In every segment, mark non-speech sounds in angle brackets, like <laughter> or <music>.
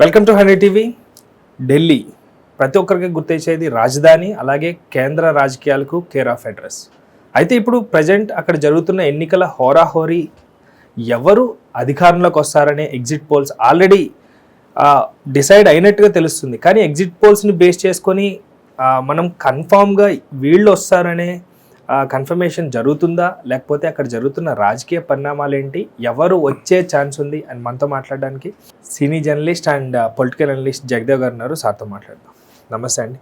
Welcome to hundred TV. Delhi ప్రతి ఒక్కరికి గుర్తొచ్చేది రాజధాని అలాగే కేంద్ర రాజకీయాలకు కేర్ ఆఫ్ అడ్రస్. అయితే ఇప్పుడు ప్రజెంట్ అక్కడ జరుగుతున్న ఎన్నికల హోరాహోరీ ఎవరు అధికారంలోకి వస్తారనే ఎగ్జిట్ పోల్స్ ఆల్రెడీ డిసైడ్ అయినట్టుగా తెలుస్తుంది. కానీ ఎగ్జిట్ పోల్స్ని బేస్ చేసుకొని మనం కన్ఫామ్గా వీళ్ళు వస్తారనే కన్ఫర్మేషన్ జరుగుతుందా? లేకపోతే అక్కడ జరుగుతున్న రాజకీయ పరిణామాలు ఏంటి ఎవరు వచ్చే ఛాన్స్ ఉంది? అని మనతో మాట్లాడడానికి cine journalist and political analyst Jagadev garu ఉన్నారు. సార్తో మాట్లాడదాం. నమస్తే అండి.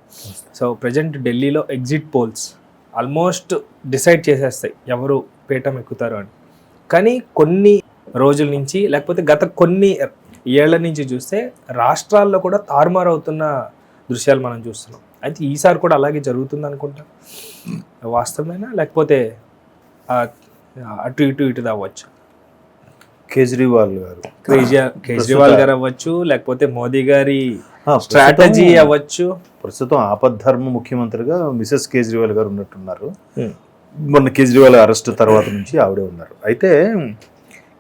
సో ప్రజెంట్ ఢిల్లీలో ఎగ్జిట్ పోల్స్ ఆల్మోస్ట్ డిసైడ్ చేసేస్తాయి. ఎవరు పీఠం ఎక్కుతారు అని. కానీ కొన్ని రోజుల నుంచి లేకపోతే గత కొన్ని ఏళ్ళ నుంచి చూస్తే రాష్ట్రాల్లో కూడా తారుమారు అవుతున్న దృశ్యాలు మనం చూస్తున్నాం. అయితే ఈసారి కూడా అలాగే జరుగుతుంది అనుకుంటా వాస్తవమేనా? లేకపోతే అటు ఇటు ఇటు అవ్వచ్చు. కేజ్రీవాల్ గారు. కేజ్రీవాల్ కేజ్రీవాల్ గారు అవ్వచ్చు లేకపోతే మోదీ గారి స్ట్రాటజీ అవ్వచ్చు. ప్రస్తుతం ఆపద్ధర్మ ముఖ్యమంత్రిగా మిసెస్ కేజ్రీవాల్ గారు ఉన్నట్టున్నారు. మొన్న కేజ్రీవాల్ అరెస్ట్ తర్వాత నుంచి ఆవిడే ఉన్నారు. అయితే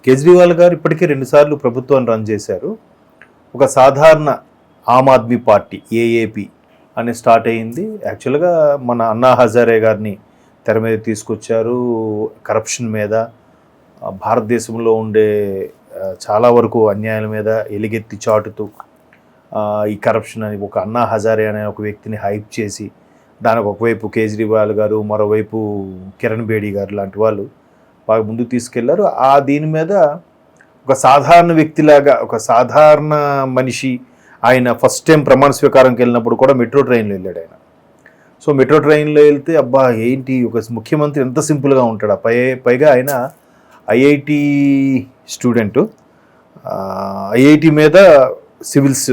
కేజ్రీవాల్ గారు ఇప్పటికే రెండుసార్లు ప్రభుత్వాన్ని రన్ చేశారు. ఒక సాధారణ ఆమ్ ఆద్మీ పార్టీ ఏఏపి అని స్టార్ట్ అయింది యాక్చువల్గా మన అన్నా హజారే గారిని తెర మీద తీసుకొచ్చారు. కరప్షన్ మీద భారతదేశంలో ఉండే చాలా వరకు అన్యాయాల మీద ఎలుగెత్తి చాటుతూ ఈ కరప్షన్ అని ఒక అన్నా హజారే అనే ఒక వ్యక్తిని హైప్ చేసి దానికి ఒకవైపు కేజ్రీవాల్ గారు మరోవైపు కిరణ్ బేడి గారు లాంటి వాళ్ళు బాగా ముందుకు తీసుకెళ్ళారు. ఆ దీని మీద ఒక సాధారణ వ్యక్తిలాగా ఒక సాధారణ మనిషి ఆయన ఫస్ట్ టైం ప్రమాణ స్వీకారంకి వెళ్ళినప్పుడు కూడా మెట్రో ట్రైన్లో వెళ్ళాడు ఆయన. సో మెట్రో ట్రైన్లో వెళ్తే అబ్బా ఏంటి? ఒక ముఖ్యమంత్రి ఎంత సింపుల్గా ఉంటాడు. పై పైగా ఆయన ఐఐటి స్టూడెంటు ఐఐటి మీద సివిల్స్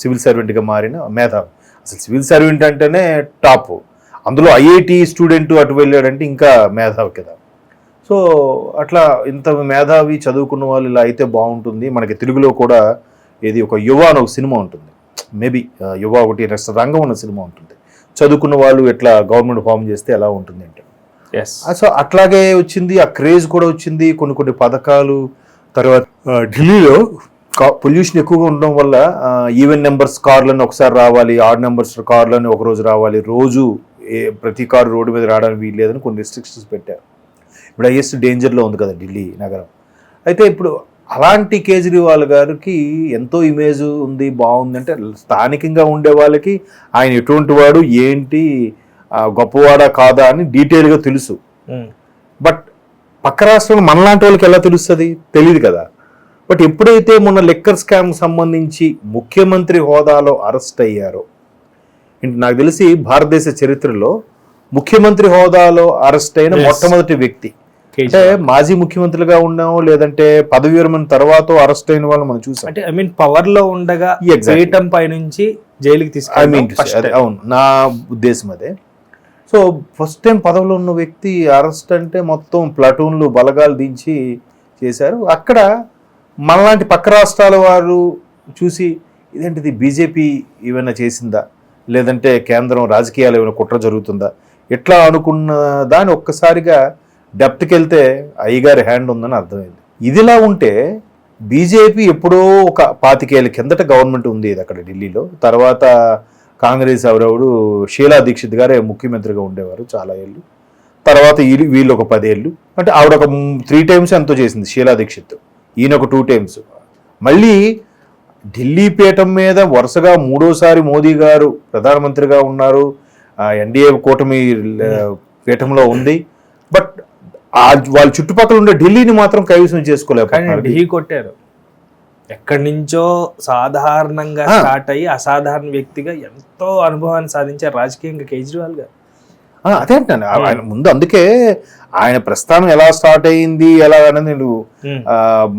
సివిల్ సర్వెంట్గా మారిన మేధావి. అసలు సివిల్ సర్వెంట్ అంటేనే టాప్ అందులో ఐఐటి స్టూడెంట్ అటు వెళ్ళాడంటే ఇంకా మేధావి కదా. సో అట్లా ఇంత మేధావి చదువుకున్న వాళ్ళు ఇలా అయితే బాగుంటుంది. మనకి తెలుగులో కూడా ఏది ఒక యువ అని ఒక సినిమా ఉంటుంది. మేబీ యువ ఒకటి రంగం ఉన్న సినిమా ఉంటుంది. చదువుకున్న వాళ్ళు ఎట్లా గవర్నమెంట్ ఫామ్ చేస్తే ఎలా ఉంటుంది అంటే సో అట్లాగే వచ్చింది ఆ క్రేజ్ కూడా వచ్చింది కొన్ని కొన్ని పథకాలు తర్వాత ఢిల్లీలో పొల్యూషన్ ఎక్కువగా ఉండడం వల్ల ఈవెన్ నెంబర్స్ కార్లను ఒకసారి రావాలి ఆడ్ నెంబర్స్ కార్లను ఒక రోజు రావాలి రోజు ఏ ప్రతి కారు రోడ్డు మీద రావడానికి వీలు లేదని కొన్ని రెస్ట్రిక్షన్స్ పెట్టారు. ఇప్పుడు హైయెస్ట్ డేంజర్లో ఉంది కదా ఢిల్లీ నగరం. అయితే ఇప్పుడు అలాంటి కేజ్రీవాల్ గారికి ఎంతో ఇమేజ్ ఉంది బాగుంది అంటే స్థానికంగా ఉండే వాళ్ళకి ఆయన ఎటువంటి వాడు ఏంటి గొప్పవాడా కాదా అని డీటెయిల్గా తెలుసు. బట్ పక్క రాష్ట్రంలో మనలాంటి వాళ్ళకి ఎలా తెలుస్తుంది? తెలియదు కదా. బట్ ఎప్పుడైతే మొన్న లెక్కర్ స్కామ్ సంబంధించి ముఖ్యమంత్రి హోదాలో అరెస్ట్ అయ్యారో నాకు తెలిసి భారతదేశ చరిత్రలో ముఖ్యమంత్రి హోదాలో అరెస్ట్ అయిన. మొట్టమొదటి వ్యక్తి అంటే మాజీ ముఖ్యమంత్రిగా ఉన్నాము లేదంటే పదవి విరమణ తర్వాత అరెస్ట్ అయిన వాళ్ళు మనం చూసాం. అంటే ఐ మీన్ పవర్లో ఉండగా. పీఠం పై నుంచి జైలుకి ఐ మీన్ తీసుకెళ్ళి అవును. నా ఉద్దేశం అదే. సో ఫస్ట్ టైం పదవిలో ఉన్న వ్యక్తి అరెస్ట్ అంటే మొత్తం ప్లటూన్లు బలగాలు దించి చేశారు. అక్కడ మనలాంటి పక్క రాష్ట్రాల వారు చూసి ఇదేంటిది బీజేపీ ఏమైనా చేసిందా? లేదంటే కేంద్రం రాజకీయాలు ఏమైనా కుట్ర జరుగుతుందా? ఎట్లా అనుకున్న దాని ఒక్కసారిగా డెప్త్కి వెళ్తే అయ్యగారి హ్యాండ్ ఉందని అర్థమైంది. ఇదిలా ఉంటే బీజేపీ ఎప్పుడో ఒక పాతికేళ్ళ కిందట గవర్నమెంట్ ఉంది ఇది అక్కడ ఢిల్లీలో. తర్వాత కాంగ్రెస్ ఎవరెవడు షీలా దీక్షిత్ గారే ముఖ్యమంత్రిగా ఉండేవారు చాలా ఏళ్ళు. తర్వాత వీళ్ళు వీళ్ళు ఒక పదేళ్ళు. అంటే ఆవిడ ఒక త్రీ టైమ్స్ ఎంతో చేసింది షీలా దీక్షిత్. ఈయన ఒక టూ టైమ్స్. మళ్ళీ ఢిల్లీ పీఠం మీద వరుసగా మూడోసారి మోదీ గారు ప్రధానమంత్రిగా ఉన్నారు. ఎన్డీఏ కూటమి పీఠంలో ఉంది. బట్ వాళ్ళ చుట్టుపక్కల ఉండే ఢిల్లీని మాత్రం కైవసం కానీ చేసుకోలేకపోతున్నారు ఢీ కొట్టారు. ఎక్కడి నుంచో సాధారణంగా. స్టార్ట్ అయ్యి అసాధారణ వ్యక్తిగా ఎంతో అనుభవాన్ని సాధించారు రాజకీయంగా కేజ్రీవాల్ గారు. అదే అంటాను ఆయన ముందు అందుకే ఆయన ప్రస్థానం ఎలా స్టార్ట్ అయ్యింది ఎలా అనేది నేను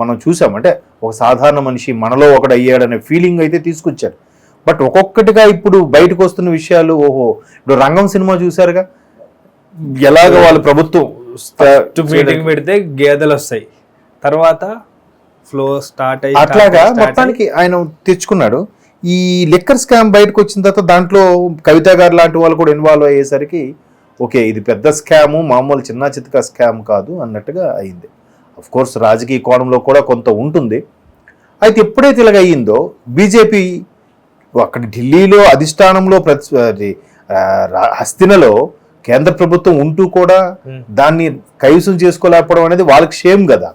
మనం చూసాం. అంటే ఒక సాధారణ మనిషి మనలో ఒకడు అయ్యాడనే ఫీలింగ్ అయితే తీసుకొచ్చారు. బట్ ఒక్కొక్కటిగా ఇప్పుడు బయటకు వస్తున్న విషయాలు ఓహో ఇప్పుడు రంగం సినిమా చూసారుగా ఎలాగ వాళ్ళ ప్రభుత్వం మీటింగ్ పెడితే గేదెలు వస్తాయి. తర్వాత ఫ్లో స్టార్ట్ అయ్యి అట్లాగా మొత్తానికి ఆయన తెచ్చుకున్నాడు. ఈ లిక్కర్ స్కామ్ బయటకు వచ్చిన తర్వాత దాంట్లో కవిత గారు లాంటి వాళ్ళు కూడా ఇన్వాల్వ్ అయ్యేసరికి ఓకే ఇది పెద్ద స్కాము మామూలు చిన్న చితక స్కామ్ కాదు అన్నట్టుగా అయింది. అఫ్ కోర్స్ రాజకీయ కోణంలో కూడా కొంత ఉంటుంది. అయితే ఎప్పుడైతే ఇలాగ అయ్యిందో బీజేపీ అక్కడ ఢిల్లీలో అధిష్టానంలో ప్రతి హస్తినలో కేంద్ర ప్రభుత్వం ఉంటూ కూడా. దాన్ని కైవసం చేసుకోలేకపోవడం అనేది వాళ్ళకి షేమ్ కదా.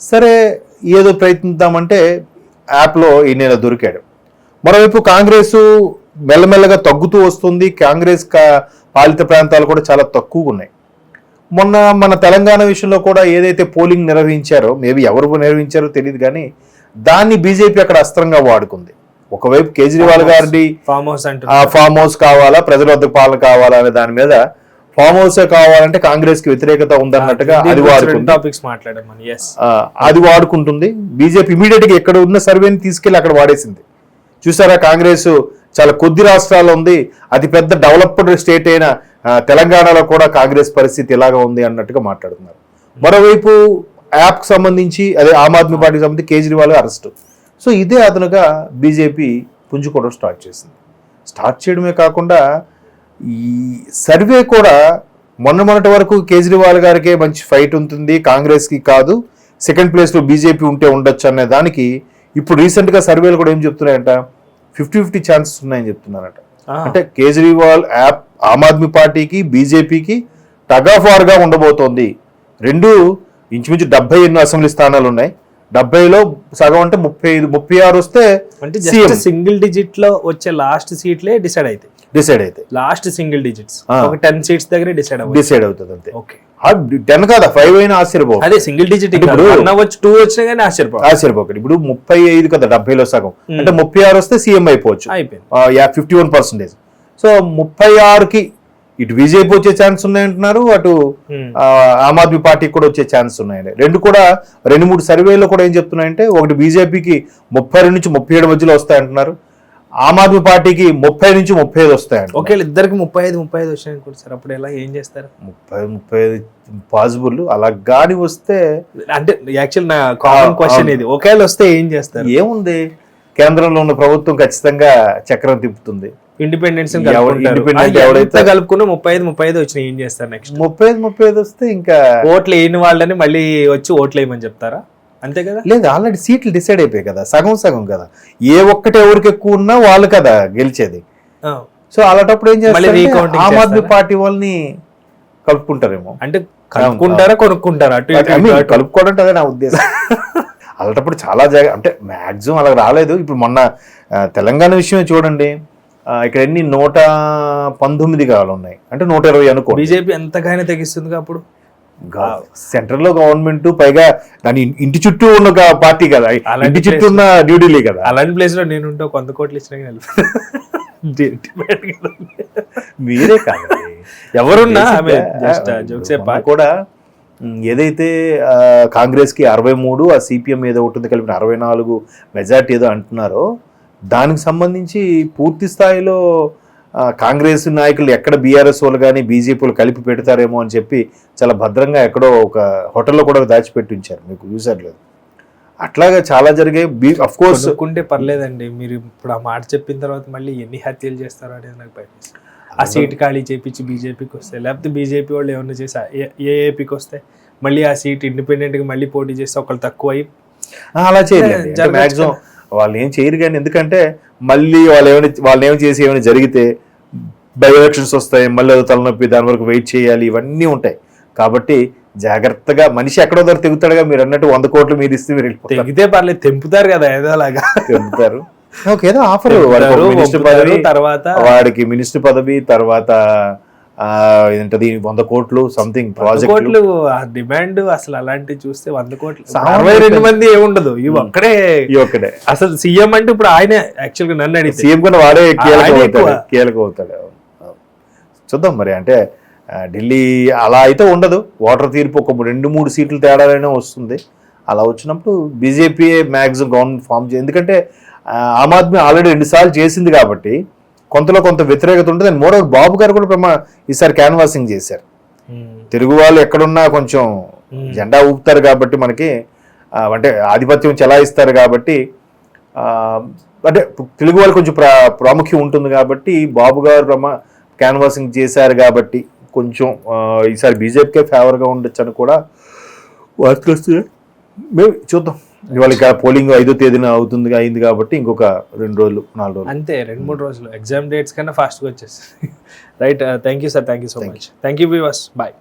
సరే ఏదో ప్రయత్నిద్దామంటే యాప్లో ఈయన దొరికాడు. మరోవైపు కాంగ్రెస్ మెల్లమెల్లగా తగ్గుతూ వస్తుంది. కాంగ్రెస్ కా- పాలిత ప్రాంతాలు కూడా చాలా తక్కువగా ఉన్నాయి. మొన్న మన తెలంగాణ విషయంలో కూడా ఏదైతే పోలింగ్ నిర్వహించారో మేబీ ఎవరు నిర్వహించారో తెలియదు కానీ దాన్ని బీజేపీ అక్కడ అస్త్రంగా వాడుకుంది. ఒకవైపు కేజ్రీవాల్ గారిని ఫామ్ హౌస్ అంటూ ఆ ఫామ్ హౌస్ కావాలా ప్రజల వద్ద పాలన కావాలా అనే దాని మీద ఫామ్ హౌస్ కావాలంటే కాంగ్రెస్కి వ్యతిరేకత ఉందన్నట్టుగా అది టాపిక్స్ మాట్లాడమని అది వాడుకుంటుంది. బీజేపీ ఇమీడియట్గా ఎక్కడ ఉన్న సర్వేని తీసుకెళ్ళి అక్కడ వాడేసింది. చూసారా కాంగ్రెస్ చాలా కొద్ది రాష్ట్రాల్లో ఉంది అతి పెద్ద డెవలప్డ్ స్టేట్ అయిన తెలంగాణలో కూడా కాంగ్రెస్ పరిస్థితి ఇలాగా ఉంది అన్నట్టుగా మాట్లాడుతున్నారు. మరోవైపు యాప్ సంబంధించి అదే ఆమ్ ఆద్మీ పార్టీకి సంబంధించి కేజ్రీవాల్ అరెస్ట్. సో ఇదే అదనుగా బీజేపీ పుంజుకోవడం స్టార్ట్ చేసింది. స్టార్ట్ చేయడమే కాకుండా ఈ సర్వే కూడా మొన్న మొన్నటి వరకు కేజ్రీవాల్ గారికే మంచి ఫైట్ ఉంటుంది కాంగ్రెస్కి కాదు సెకండ్ ప్లేస్లో బీజేపీ ఉంటే ఉండొచ్చు అనే దానికి ఇప్పుడు రీసెంట్గా సర్వేలు కూడా ఏం చెప్తున్నాయంట? ఫిఫ్టీ ఫిఫ్టీ ఛాన్సెస్ ఉన్నాయని చెప్తున్నారట. అంటే కేజ్రీవాల్ యాప్ ఆమ్ ఆద్మీ పార్టీకి బీజేపీకి టగ్ ఆఫ్ వార్గా ఉండబోతోంది. రెండు ఇంచుమించు డెబ్బై ఎన్నో అసెంబ్లీ స్థానాలు ఉన్నాయి డెబ్బైలో సగం అంటే ముప్పై ఐదు ముప్పై ఆరు వస్తే అంటే జస్ట్ సింగిల్ డిజిట్లో వచ్చే లాస్ట్ సీట్లే డిసైడ్ అవుతాయి డిసైడ్ అయితే లాస్ట్ సింగిల్ డిజిట్స్. ఒక టెన్ సీట్స్ దగ్గరే డిసైడ్ అవ్వాలి డిసైడ్ అవుతుంది అంతే. ఓకే టెన్ కాదా? ఫైవ్ అయినా ఆశ్చర్యపో అదే సింగిల్ డిజిట్ ఇప్పుడు- టూ వచ్చినా కానీ ఆశ్చర్యపో ఆశ్చర్యపోకండి ఇప్పుడు ముప్పై ఐదు కదా డెబ్బైలో సగం. అంటే ముప్పై ఆరు వస్తే సీఎం అయిపోవచ్చు. అయిపోయింది. ఫిఫ్టీ వన్ పర్సెంటేజ్ సో ముప్పై ఆరుకి ఇటు బీజేపీ వచ్చే ఛాన్స్ ఉన్నాయంటున్నారు అటు ఆమ్ ఆద్మీ పార్టీకి కూడా వచ్చే ఛాన్స్ ఉన్నాయండి. రెండు కూడా రెండు మూడు సర్వేలో కూడా ఏం చెప్తున్నాయంటే ఒకటి బీజేపీకి ముప్పై రెండు నుంచి ముప్పై ఏడు మధ్యలో వస్తాయంటున్నారు ఆమ్ ఆద్మీ పార్టీకి ముప్పై నుంచి ముప్పై ఐదు వస్తాయంట ఒకవేళ ఇద్దరికి ముప్పై ఐదు ముప్పై ఐదు వచ్చినాయి అనుకోండి సార్ అప్పుడు ఎలా ఏం చేస్తారు? ముప్పై ముప్పై ఐదు పాసిబుల్ అలా గాని వస్తే అంటే యాక్చువల్ నా కామన్ క్వశ్చన్. ఇది. ఒకవేళ వస్తే ఏం చేస్తారు? ఏముంది? కేంద్రంలో ఉన్న ప్రభుత్వం ఖచ్చితంగా చక్రం తిప్పుతుంది. ఇండిపెండెన్స్ ఎవడైతే- కలుపుకున్న ముప్పై ఐదు ముప్పై ఐదు వచ్చినాయి ఏం చేస్తారు నెక్స్ట్ ముప్పై ఐదు ముప్పై ఐదు వస్తే ఇంకా ఓట్లు వేయని వాళ్ళని మళ్ళీ వచ్చి ఓట్లు వేయమని చెప్తారా? అంతే కదా? లేదు ఆల్రెడీ సీట్లు డిసైడ్ అయిపోయాయి కదా సగం సగం కదా. ఏ ఒక్కటి ఎవరికి ఎక్కువ ఉన్నా వాళ్ళు కదా గెలిచేది. సో అలాంటప్పుడు ఏం చేస్తారు ఆమ్ ఆద్మీ? పార్టీ వాళ్ళని కలుపుకుంటారేమో. అంటే కలుపుకుంటారా కొనుక్కుంటారా? అటు. కలుపుకోవడం అదే నా ఉద్దేశం. <laughs> అలాంటప్పుడు చాలా జాగ అంటే మాక్సిమం అలా రాలేదు. ఇప్పుడు మొన్న తెలంగాణ విషయం చూడండి. ఇక్కడ ఎన్ని? నూట పంతొమ్మిది కావాలి ఉన్నాయి. అంటే నూట ఇరవై అనుకో బీజేపీ ఎంతకైనా తెగిస్తుంది అప్పుడు? సెంట్రల్లో గవర్నమెంట్ పైగా దాని ఇంటి చుట్టూ ఉన్న ఒక పార్టీ కదా. అలాంటి ఇంటి చుట్టూ ఉన్న న్యూఢిల్లీ కదా. అలాంటి ప్లేస్లో నేను ఉంటే వంద కోట్లు ఇచ్చినా. మీరే కాదండి ఎవరున్నా కూడా ఏదైతే ఆ, కాంగ్రెస్కి అరవై మూడు ఆ సిపిఎం ఏదో ఉంటుంది కలిపిన అరవై నాలుగు మెజార్టీ ఏదో అంటున్నారో దానికి సంబంధించి పూర్తి స్థాయిలో కాంగ్రెస్ నాయకులు ఎక్కడ బీఆర్ఎస్ వాళ్ళు కానీ బీజేపీలు కలిపి పెడతారేమో అని చెప్పి చాలా భద్రంగా ఎక్కడో ఒక హోటల్లో కూడా దాచిపెట్టి ఉంచారు. మీకు చూసారు లేదు. అట్లాగా చాలా జరిగాయి. బీ అఫ్ కోర్స్ కొనుక్కుంటే పర్లేదండి. మీరు ఇప్పుడు ఆ మాట చెప్పిన తర్వాత మళ్ళీ ఎన్ని హత్యలు చేస్తారో అనేది నాకు భయం. ఆ సీట్ ఖాళీ చేపించి బీజేపీకి వస్తే లేకపోతే బీజేపీ వాళ్ళు ఏమన్నా చేసి ఏఏపీకి వస్తే మళ్ళీ ఆ సీట్ ఇండిపెండెంట్గా మళ్ళీ పోటీ చేస్తే ఒకళ్ళు తక్కువ అయ్యి ఆ, అలా చేయలేదు వాళ్ళు ఏం చేయరు కానీ ఎందుకంటే మళ్ళీ వాళ్ళు ఏమైనా వాళ్ళు ఏమైనా చేసి ఏమైనా జరిగితే బై ఎలక్షన్స్ వస్తాయి మళ్ళీ అది తలనొప్పి దాని వరకు వెయిట్ చేయాలి ఇవన్నీ ఉంటాయి. కాబట్టి జాగ్రత్తగా మనిషి ఎక్కడో దగ్గర తెగుతాడుగా మీరు అన్నట్టు వంద కోట్లు మీరు ఇస్తే మీరు వెళ్ళిపోతారు. తెగితే పర్లేదు తెంపుతారు కదా ఏదో అలాగా. తెగుతారు ఓకే ఏదో ఆఫర్ తెంపుతారు, మినిస్టర్ పదవి తర్వాత వాడికి మినిస్టర్ పదవి తర్వాత ఏంటది వంద కోట్లు సంథింగ్ ప్రాజెక్ట్ కోట్లు డిమాండ్ అసలు అలాంటివి చూస్తే వంద కోట్లు. అరవై రెండు మంది ఏముండదు ఇవి ఒక్కడే. ఒక్కడే. అసలు సీఎం అంటే ఇప్పుడు ఆయన యాక్చువల్గా నన్ను అడిగితే. సీఎం కన్నా వాడే కీలకం అవుతాడు. కీలకం. చూద్దాం మరి అంటే ఢిల్లీ అలా అయితే ఉండదు. ఓటర్ తీర్పు ఒక రెండు మూడు సీట్లు తేడాలనే వస్తుంది. అలా వచ్చినప్పుడు బీజేపీ మ్యాక్సిమం గవర్నమెంట్ ఫామ్ ఎందుకంటే ఆమ్ ఆద్మీ ఆల్రెడీ రెండు సార్లు చేసింది కాబట్టి కొంతలో కొంత వ్యతిరేకత ఉంటుంది. అండ్ మోడోవర్ బాబు గారు కూడా ప్రమా ఈసారి క్యాన్వాసింగ్ చేశారు. తెలుగు వాళ్ళు ఎక్కడున్నా కొంచెం. జెండా ఊపుతారు కాబట్టి మనకి అంటే ఆధిపత్యం చెలాయిస్తారు కాబట్టి అంటే తెలుగు వాళ్ళు కొంచెం ప్రా ప్రాముఖ్యం ఉంటుంది కాబట్టి బాబు గారు ప్రమా క్యాన్వాసింగ్ చేశారు కాబట్టి కొంచెం ఈసారి బీజేపీకే ఫేవర్గా ఉండొచ్చు అని కూడా వార్తలు వస్తున్నాయి. మేము చూద్దాం. ఇవాళ ఇక పోలింగ్ ఐదో తేదీన అవుతుంది అయింది కాబట్టి ఇంకొక రెండు రోజులు నాలుగు రోజులు. అంతే రెండు మూడు రోజులు. ఎగ్జామ్ డేట్స్ కన్నా ఫాస్ట్గా వచ్చేసి right thank you sir thank you so much thank you viewers bye